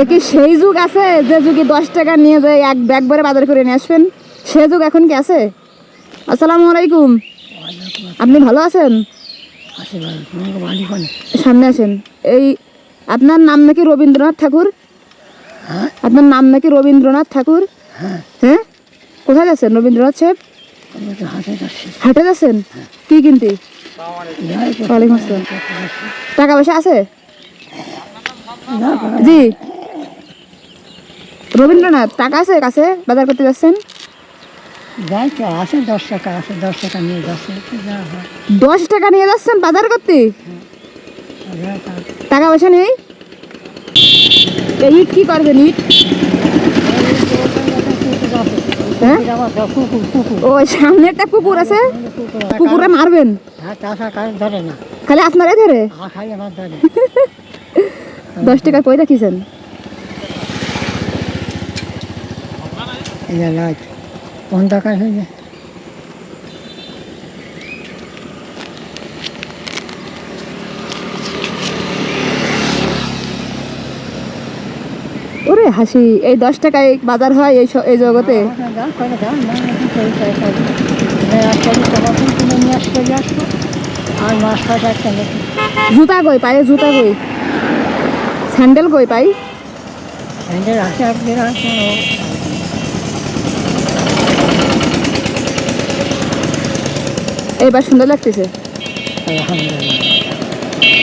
এ কি সেই যুগ আছে যে যুগে দশ টাকা নিয়ে যায় এক ব্যাগ ভরে বাজার করে নিয়ে আসবেন? সে যুগ এখন কি আছে? আসসালামু আলাইকুম। আপনি ভালো আছেন? সামনে আসেন। এই আপনার নাম নাকি রবীন্দ্রনাথ ঠাকুর? হ্যাঁ? আপনার নাম নাকি রবীন্দ্রনাথ ঠাকুর? হ্যাঁ। হ্যাঁ? কোথায় যাচ্ছেন রবীন্দ্রনাথ সাহেব? হাটে যাচ্ছেন? কি কিনতে? ওয়ালাইকুম আসসালাম। টাকা পয়সা আছে? জি। রবীন্দ্রনাথ টাকা আছে কাছে? বাজার করতে যাচ্ছেন? যাই তো আছে দশ টাকা আছে দশ টাকা নিয়ে যাচ্ছে হয়। দশ টাকা নিয়ে যাচ্ছেন বাজার করতে? টাকা পয়সা নেই? ইট কি করবেন ইট? হ্যাঁ? ও সামনে একটা কুকুর আছে। কুকুরে মারবেন। হ্যাঁ খালি আপনারাই আমার ধরে। দশ টাকা কই রাখিছেন? যে লাইট অন্ধকার হয়ে যায়। ওরে হাসি এই দশ টাকায় বাজার হয় এই এই জগতে? জুতা কই পায়ে জুতা কই? স্যান্ডেল কই পাই? স্যান্ডেল আছে এইবার সুন্দর লাগতেছে।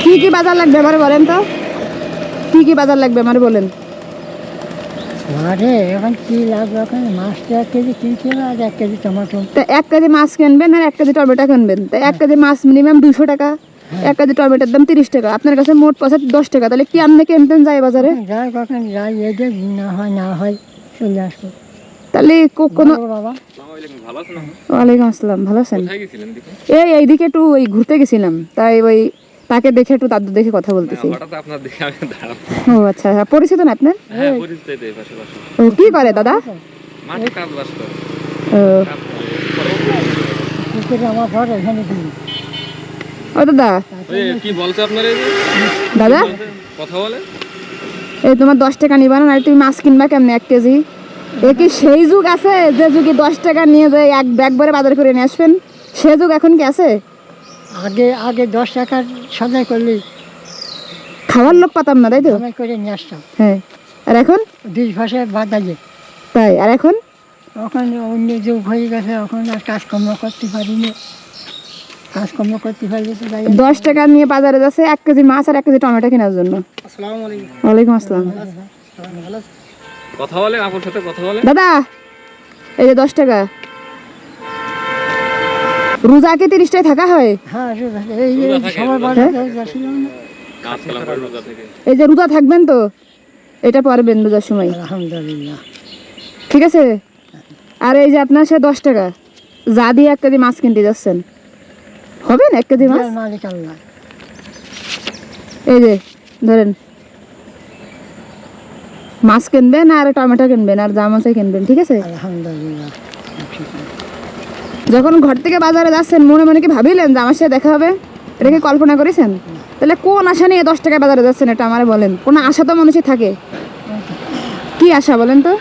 কি কি বাজার লাগবে আমার বলেন তো? কি কি বাজার লাগবে আমার বলেন। এখন কি লাগবে? এখন মাছটা এক কেজি কিনছি আর এক কেজি টমেটো। তা এক কেজি মাছ কিনবেন আর এক কেজি টমেটো কিনবেন। তা এক কেজি মাছ মিনিমাম দুশো টাকা। এক কেজি টমেটোর দাম তিরিশ টাকা। আপনার কাছে মোট পয়সা দশ টাকা। তাহলে কি আপনি কিনতেন যাই বাজারে? যাই কখন যাই না হয় না হয় চলে আসব। তাহলে কোনো বাবা? ওয়ালাইকুম আসসালাম ভালো আছেন? এই এইদিকে একটু ওই ঘুরতে গেছিলাম তাই ওই তাকে দেখে একটু দাদু দেখে কথা বলতেছি। ও আচ্ছা পরিচিত না আপনার? হ্যাঁ ও কি করে দাদা? ও। দাদা। কি বলছে আপনার দাদা? কথা বলে? এই তোমার দশ টাকা নিবা না তুমি মাছ কিনবা কেমনে এক কেজি? এ কি সেই যুগ আছে যে যুগে দশ টাকা নিয়ে যায় এক ব্যাগ ভরে বাজার করে নিয়ে আসবেন? সে যুগ এখন কি আছে? আগে আগে দশ টাকার সদাই করলে খাওয়ার লোক পাতাম না তাই তো? সদাই করে নিয়ে আসতাম। হ্যাঁ। আর এখন? দুই ভাষে বাদাইয়ে তাই আর এখন? এখন অন্য যুগ হয়ে গেছে এখন আর কাজকর্ম করতে পারি না কাজকর্ম করতে পারি তো দশ টাকা নিয়ে বাজারে যাচ্ছে এক কেজি মাছ আর এক কেজি টমেটো কেনার জন্য। আসসালামু আলাইকুম। ওয়ালাইকুম আসসালাম। কথা বলে আপুর সাথে কথা বলে দাদা এই যে দশ টাকা। রোজা কি তিরিশটায় থাকা হয়? হ্যাঁ রোজা এই সবার বাজার না? কাজ কালাম রোজা থেকে। এই যে রোজা থাকবেন তো এটা পারবেন রোজার সময়। আলহামদুলিল্লাহ। ঠিক আছে? আর এই যে আপনার সে দশ টাকা যা দিয়ে এক কেজি মাছ কিনতে যাচ্ছেন। হবে না এক কেজি মাছ? মালিক আল্লাহ। এই যে ধরেন মাছ কিনবেন আর টমেটো কিনবেন আর জাম আছে কিনবেন ঠিক আছে? আলহামদুলিল্লাহ। যখন ঘর থেকে বাজারে যাচ্ছেন মনে মনে কি ভাবিলেন যে আমার সাথে দেখা হবে? এটা কি কল্পনা করেছেন? তাহলে কোন আশা নিয়ে দশ টাকায় বাজারে যাচ্ছেন এটা আমার বলেন। কোন আশা তো মানুষের থাকে। কি আশা বলেন তো?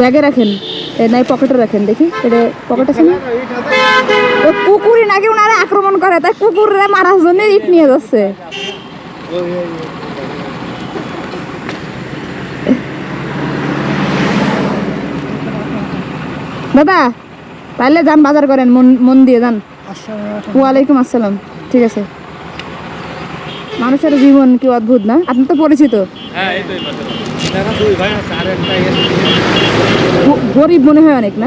ব্যাগে রাখেন। নাই পকেটে রাখেন দেখি। এটা পকেট আছে না ও কুকুরই নাকি ওনারা আক্রমণ করে তাই কুকুরে মারার জন্য ইট নিয়ে যাচ্ছে। দাদা তাহলে যান বাজার করেন মন মন দিয়ে যান। ওয়ালাইকুম আসসালাম ঠিক আছে। মানুষের জীবন কি অদ্ভুত না? আপনি তো পরিচিত। হ্যাঁ তো গরিব মনে হয় অনেক না?